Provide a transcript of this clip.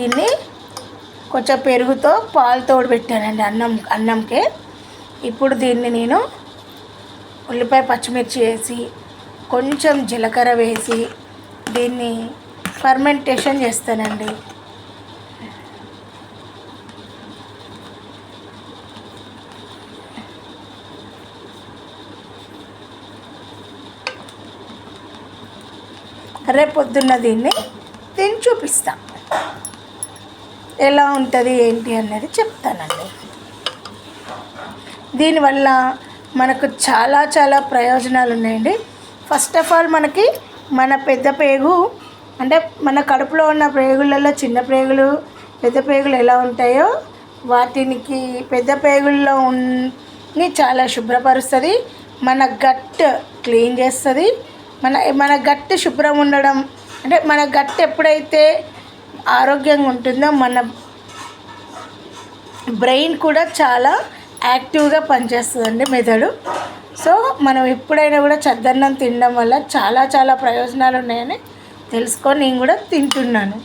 దీన్ని కొంచెం పెరుగుతో పాలు తోడు పెట్టానండి అన్నం అన్నంకే. ఇప్పుడు దీన్ని నేను ఉల్లిపాయ పచ్చిమిర్చి వేసి కొంచెం జీలకర్ర వేసి దీన్ని ఫర్మెంటేషన్ చేస్తానండి. రేపొద్దున్న దీన్ని తిని చూపిస్తాను ఎలా ఉంటుంది ఏంటి అనేది చెప్తానండి. దీనివల్ల మనకు చాలా చాలా ప్రయోజనాలు ఉన్నాయండి ఫస్ట్ ఆఫ్ ఆల్ మనకి మన పెద్ద పేగు అంటే మన కడుపులో ఉన్న ప్రేగులలో చిన్న ప్రేగులు పెద్ద పేగులు ఎలా ఉంటాయో వాటికి పెద్ద పేగుల్లో ఉన్ని చాలా శుభ్రపరుస్తుంది. మన గట్ క్లీన్ చేస్తుంది. మన మన గట్ శుభ్రం ఉండడం అంటే మన గట్ ఎప్పుడైతే ఆరోగ్యంగా ఉంటుందో? మన బ్రెయిన్ కూడా చాలా యాక్టివ్గా పనిచేస్తుందండి మెదడు. సో మనం ఎప్పుడైనా కూడా చద్దన్నం తినడం వల్ల చాలా చాలా ప్రయోజనాలు ఉన్నాయని తెలుసుకొని నేను కూడా తింటున్నాను.